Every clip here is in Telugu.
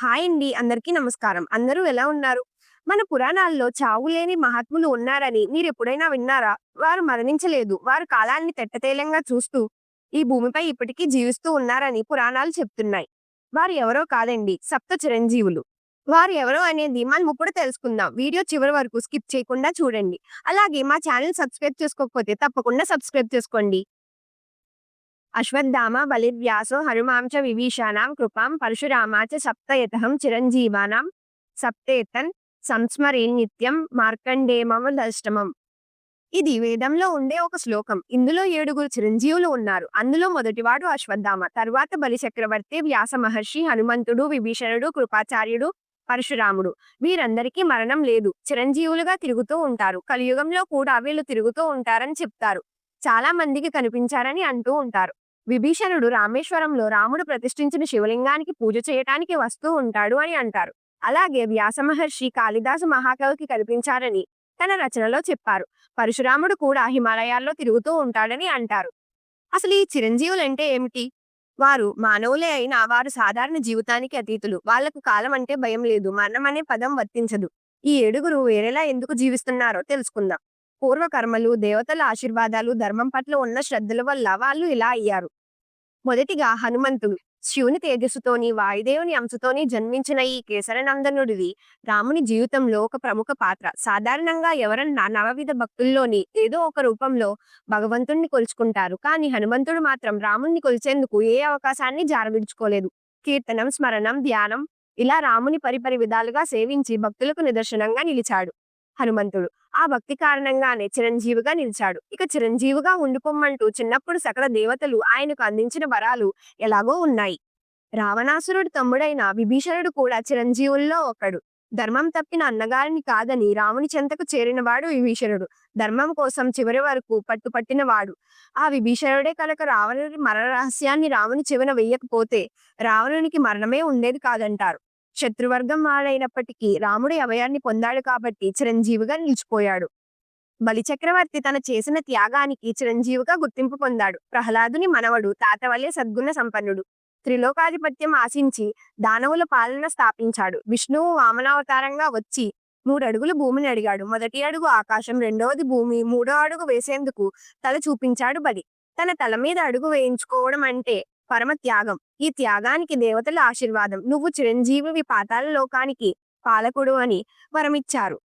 హాయ్ అండి అందరికీ నమస్కారం. అందరూ ఎలా ఉన్నారు? మన పురాణాల్లో చావు లేని మహాత్ములు ఉన్నారని మీరు ఎప్పుడైనా విన్నారా? వారు మరణించలేదు. వారు కాలాన్ని తెట్టతేలంగా చూస్తూ ఈ భూమిపై ఇప్పటికీ జీవిస్తూ ఉన్నారని పురాణాలు చెప్తున్నాయి. వారు ఎవరో కాదండి సప్త చిరంజీవులు. వారు ఎవరో అనేది మనం ఇప్పుడు తెలుసుకుందాం. వీడియో చివరి వరకు స్కిప్ చేయకుండా చూడండి. అలాగే మా ఛానల్ సబ్స్క్రైబ్ చేసుకోకపోతే తప్పకుండా సబ్స్క్రైబ్ చేసుకోండి. అశ్వత్థామ బలిర్వ్యాసో హనుమాంచ విభీషాణం కృపాం పరశురామాచ సప్తయతహం చిరంజీవానాం సప్తేతన్ సంస్మరే నిత్యం మార్కండేమవదష్టమం ఇది వేదంలో ఉండే ఒక శ్లోకం. ఇందులో ఏడుగురు చిరంజీవులు ఉన్నారు. అందులో మొదటివాడు అశ్వత్థామ. తరువాత బలి చక్రవర్తి వ్యాస మహర్షి హనుమంతుడు విభీషణుడు కృపాచార్యుడు పరశురాముడు. వీరందరికీ మరణం లేదు. చిరంజీవులుగా తిరుగుతూ ఉంటారు. కలియుగంలో కూడా వీళ్ళు తిరుగుతూ ఉంటారని చెప్తారు. చాలా మందికి కనిపించారని అంటూ ఉంటారు. విభీషణుడు రామేశ్వరంలో రాముడు ప్రతిష్ఠించిన శివలింగానికి పూజ చేయటానికి వస్తూ ఉంటాడు అని అంటారు. అలాగే వ్యాస మహర్షి కాళిదాసు మహాకవికి కనిపించారని తన రచనలో చెప్పారు. పరశురాముడు కూడా హిమాలయాల్లో తిరుగుతూ ఉంటాడని అంటారు. అసలు ఈ చిరంజీవులు అంటే ఏమిటి? వారు మానవులే అయినా వారు సాధారణ జీవితానికి అతీతులు. వాళ్ళకు కాలం అంటే భయం లేదు. మరణం అనే పదం వర్తించదు. ఈ ఏడుగురు వేరేలా ఎందుకు జీవిస్తున్నారో తెలుసుకుందాం. పూర్వకర్మలు దేవతల ఆశీర్వాదాలు ధర్మం పట్ల ఉన్న శ్రద్ధల వల్ల వాళ్ళు ఇలా అయ్యారు. మొదటిగా హనుమంతుడు శివుని తేజస్సుతోని వాయుదేవుని అంశతోని జన్మించిన ఈ కేసరనందనుడిది రాముని జీవితంలో ఒక ప్రముఖ పాత్ర. సాధారణంగా ఎవరన్నా నవవిధ భక్తుల్లోని ఏదో ఒక రూపంలో భగవంతుణ్ణి కొలుచుకుంటారు. కానీ హనుమంతుడు మాత్రం రాముణ్ణి కొలిచేందుకు ఏ అవకాశాన్ని జారవిడుచుకోలేదు. కీర్తనం స్మరణం ధ్యానం ఇలా రాముని పరిపరి విధాలుగా సేవించి భక్తులకు నిదర్శనంగా నిలిచాడు హనుమంతుడు. ఆ భక్తి కారణంగానే చిరంజీవిగా నిలిచాడు. ఇక చిరంజీవిగా ఉండిపోమ్మంటూ చిన్నప్పుడు సకల దేవతలు ఆయనకు అందించిన వరాలు ఎలాగో ఉన్నాయి. రావణాసురుడు తమ్ముడైన విభీషణుడు కూడా చిరంజీవుల్లో ఒకడు. ధర్మం తప్పిన అన్నగారిని కాదని రాముని చెంతకు చేరినవాడు విభీషణుడు. ధర్మం కోసం చివరి వరకు పట్టుపట్టినవాడు. ఆ విభీషణుడే కనుక రావణుడి మరణ రహస్యాన్ని రాముని చెవిన వెయ్యకపోతే రావణునికి మరణమే ఉండేది కాదంటారు. శత్రువర్గం వాడైనప్పటికీ రాముడి అభయాన్ని పొందాడు కాబట్టి చిరంజీవిగా నిలిచిపోయాడు. బలిచక్రవర్తి తన చేసిన త్యాగానికి చిరంజీవిగా గుర్తింపు పొందాడు. ప్రహ్లాదుని మనవడు తాతవల్య సద్గుణ సంపన్నుడు. త్రిలోకాధిపత్యం ఆశించి దానవుల పాలన స్థాపించాడు. విష్ణువు వామనావతారంగా వచ్చి మూడు అడుగులు భూమిని అడిగాడు. మొదటి అడుగు ఆకాశం రెండవది భూమి మూడో అడుగు వేసేందుకు తల చూపించాడు బలి. తన తల మీద అడుగు వేయించుకోవడం అంటే పరమ త్యాగం. ఈ త్యాగానికి దేవతల ఆశీర్వాదం. నువ్వు చిరంజీవి పాతాల లోకానికి పాలకుడు అని వరమిచ్చారు.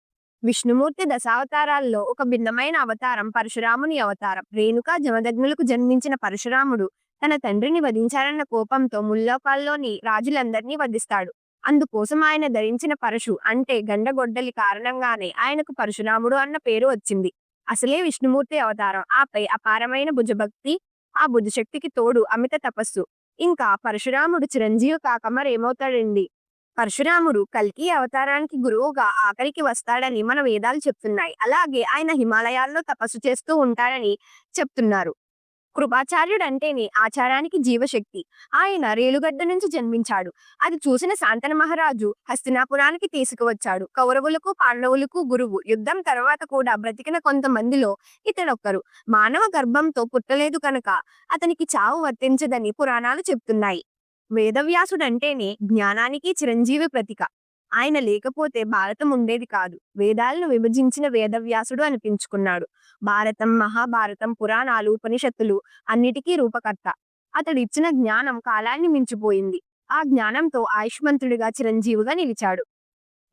విష్ణుమూర్తి దశావతారాల్లో ఒక భిన్నమైన అవతారం పరశురాముని అవతారం. రేణుకా జమదగ్నులకు జన్మించిన పరశురాముడు తన తండ్రిని వధించారన్న కోపంతో ముల్లోకాల్లోని రాజులందరినీ వధిస్తాడు. అందుకోసం ఆయన ధరించిన పరశు అంటే గండగొడ్డలి కారణంగానే ఆయనకు పరశురాముడు అన్న పేరు వచ్చింది. అసలే విష్ణుమూర్తి అవతారం. ఆపై అపారమైన భుజభక్తి ఆ బుద్ధిశక్తికి తోడు అమిత తపస్సు. ఇంకా పరశురాముడు చిరంజీవి కాక మరేమవుతాడండి? పరశురాముడు కల్కి అవతారానికి గురువుగా ఆఖరికి వస్తాడని మన వేదాలు చెప్తున్నాయి. అలాగే ఆయన హిమాలయాల్లో తపస్సు చేస్తూ ఉంటాడని చెప్తున్నారు. కృపాచార్యుడు అంటేనే ఆచారానికి జీవశక్తి. ఆయన రేలుగడ్డ నుంచి జన్మించాడు. అది చూసిన శాంతన మహారాజు హస్తినాపురానికి తీసుకువచ్చాడు. కౌరవులకు పాండవులకు గురువు. యుద్ధం తర్వాత కూడా బ్రతికిన కొంతమందిలో ఇతడొక్కరు. మానవ గర్భంతో పుట్టలేదు కనుక అతనికి చావు వర్తించదని పురాణాలు చెప్తున్నాయి. వేదవ్యాసుడు అంటేనే జ్ఞానానికి చిరంజీవి ప్రతిక. ఆయన లేకపోతే భారతం ఉండేది కాదు. వేదాలను విభజించిన వేదవ్యాసుడు అనిపించుకున్నాడు. భారతం మహాభారతం పురాణాలు ఉపనిషత్తులు అన్నిటికీ రూపకర్త. అతడు ఇచ్చిన జ్ఞానం కాలాన్ని మించిపోయింది. ఆ జ్ఞానంతో ఆయుష్మంతుడిగా చిరంజీవిగా నిలిచాడు.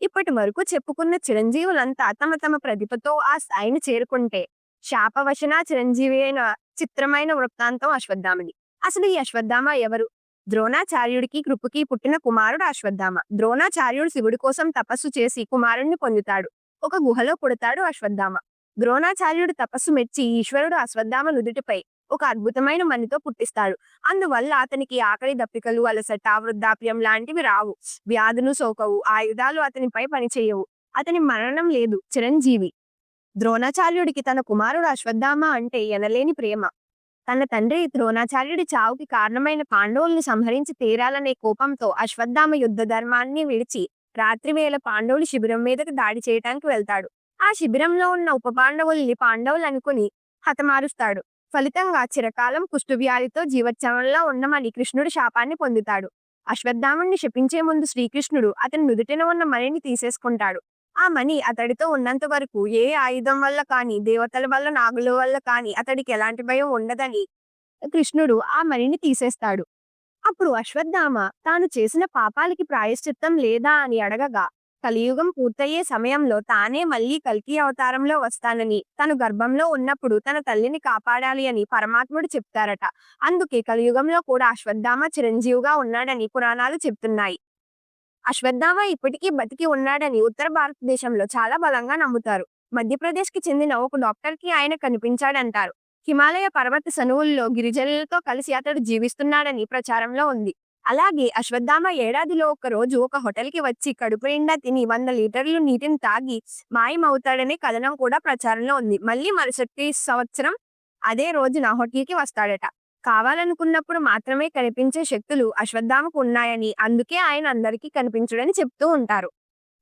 ఇప్పటి వరకు చెప్పుకున్న చిరంజీవులంతా తమ తమ ప్రతిభతో ఆ స్థాయిని చేరుకుంటే శాపవశన చిరంజీవి అయిన చిత్రమైన వృత్తాంతం అశ్వత్థామది. అసలు ఈ అశ్వత్థామ ఎవరు? ద్రోణాచార్యుడికి కృపకి పుట్టిన కుమారుడు అశ్వత్థామ. ద్రోణాచార్యుడు శివుడి కోసం తపస్సు చేసి కుమారుణ్ణి పొందుతాడు. ఒక గుహలో పుడతాడు అశ్వత్థామ. ద్రోణాచార్యుడు తపస్సు మెచ్చి ఈశ్వరుడు అశ్వత్థామ నుదుటిపై ఒక అద్భుతమైన మనితో పుట్టిస్తాడు. అందువల్ల అతనికి ఆకలి దప్పికలు అలసట వృద్ధాప్యం లాంటివి రావు. వ్యాధులు సోకవు ఆయుధాలు అతనిపై పనిచేయవు. అతని మరణం లేదు చిరంజీవి. ద్రోణాచార్యుడికి తన కుమారుడు అశ్వత్థామ అంటే ఎనలేని ప్రేమ. తన తండ్రి ద్రోణాచార్యుడి చావుకి కారణమైన పాండవుల్ని సంహరించి తీరాలనే కోపంతో అశ్వత్థామ యుద్ధ ధర్మాన్ని విడిచి రాత్రివేళ పాండవులు శిబిరం మీదకి దాడి చేయటానికి వెళ్తాడు. ఆ శిబిరంలో ఉన్న ఉప పాండవుల్ని పాండవులు అనుకుని హతమారుస్తాడు. ఫలితంగా చిరకాలం కుష్ఠవ్యాధితో జీవచ్చవంలో ఉన్నమని కృష్ణుడు శాపాన్ని పొందుతాడు. అశ్వత్థాముణ్ణి శపించే ముందు శ్రీకృష్ణుడు అతని నుదుటిన ఉన్న మణిని తీసేసుకుంటాడు. ఆ మణి అతడితో ఉన్నంత వరకు ఏ ఆయుధం వల్ల కాని దేవతల వల్ల నాగుల వల్ల కాని అతడికి ఎలాంటి భయం ఉండదని కృష్ణుడు ఆ మణిని తీసేస్తాడు. అప్పుడు అశ్వత్థామ తాను చేసిన పాపాలకి ప్రాయశ్చిత్తం లేదా అని అడగగా కలియుగం పూర్తయ్యే సమయంలో తానే మళ్ళీ కల్కి అవతారంలో వస్తానని తను గర్భంలో ఉన్నప్పుడు తన తల్లిని కాపాడాలి అని పరమాత్ముడు చెప్తారట. అందుకే కలియుగంలో కూడా అశ్వత్థామ చిరంజీవిగా ఉన్నాడని పురాణాలు చెప్తున్నాయి. అశ్వత్థామ ఇప్పటికీ బతికి ఉన్నాడని ఉత్తర భారతదేశంలో చాలా బలంగా నమ్ముతారు. మధ్యప్రదేశ్కి చెందిన ఒక డాక్టర్కి ఆయన కనిపించాడంటారు. హిమాలయ పర్వత సనువుల్లో గిరిజనులతో కలిసి అతడు జీవిస్తున్నాడని ప్రచారంలో ఉంది. అలాగే అశ్వత్థామ ఏడాదిలో ఒక రోజు ఒక హోటల్కి వచ్చి కడుపు నిండా తిని వంద లీటర్లు నీటిని తాగి మాయమవుతాడనే కథనం కూడా ప్రచారంలో ఉంది. మళ్ళీ మరుసటి సంవత్సరం అదే రోజున హోటల్కి వస్తాడట. కావాలనుకున్నప్పుడు మాత్రమే కనిపించే శక్తులు అశ్వత్థామకు ఉన్నాయని అందుకే ఆయన అందరికీ కనిపించడని చెప్తూ ఉంటారు.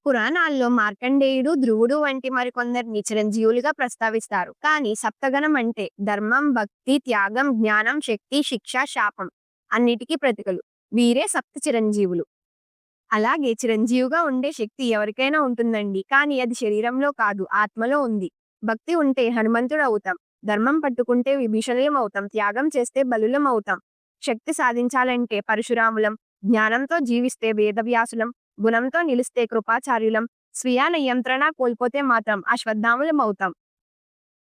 పురాణాల్లో మార్కండేయుడు ధ్రువుడు వంటి మరికొందరిని చిరంజీవులుగా ప్రస్తావిస్తారు. కానీ సప్తగణం అంటే ధర్మం భక్తి త్యాగం జ్ఞానం శక్తి శిక్ష శాపం అన్నిటికీ ప్రతికలు. వీరే సప్త చిరంజీవులు. అలాగే చిరంజీవిగా ఉండే శక్తి ఎవరికైనా ఉంటుందండి. కానీ అది శరీరంలో కాదు ఆత్మలో ఉంది. భక్తి ఉంటే హనుమంతుడు అవుతాం. ధర్మం పట్టుకుంటే విభీషణులం అవుతాం. త్యాగం చేస్తే బలులం అవుతాం. శక్తి సాధించాలంటే పరశురాములం. జ్ఞానంతో జీవిస్తే వేదవ్యాసులం. గుణంతో నిలిస్తే కృపాచార్యులం. స్వీయ నియంత్రణ కోల్పోతే మాత్రం అశ్వత్థాములం అవుతాం.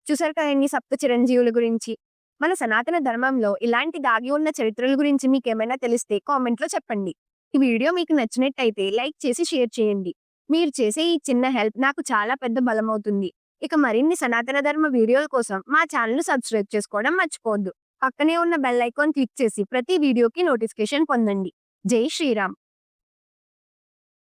చూసారు కదండి సప్త చిరంజీవుల గురించి. మన సనాతన ధర్మంలో ఇలాంటి దాగి ఉన్న చరిత్రల గురించి మీకేమైనా తెలిస్తే కామెంట్లో చెప్పండి. ఈ వీడియో మీకు నచ్చినట్టయితే లైక్ చేసి షేర్ చేయండి. మీరు చేసే ఈ చిన్న హెల్ప్ నాకు చాలా పెద్ద బలమవుతుంది. ఇక మరిన్ని సనాతన ధర్మ వీడియోల కోసం మా ఛానల్ను సబ్స్క్రైబ్ చేసుకోవడం మర్చిపోవద్దు. పక్కనే ఉన్న బెల్ ఐకాన్ క్లిక్ చేసి ప్రతి వీడియోకి నోటిఫికేషన్ పొందండి. జై శ్రీరామ్.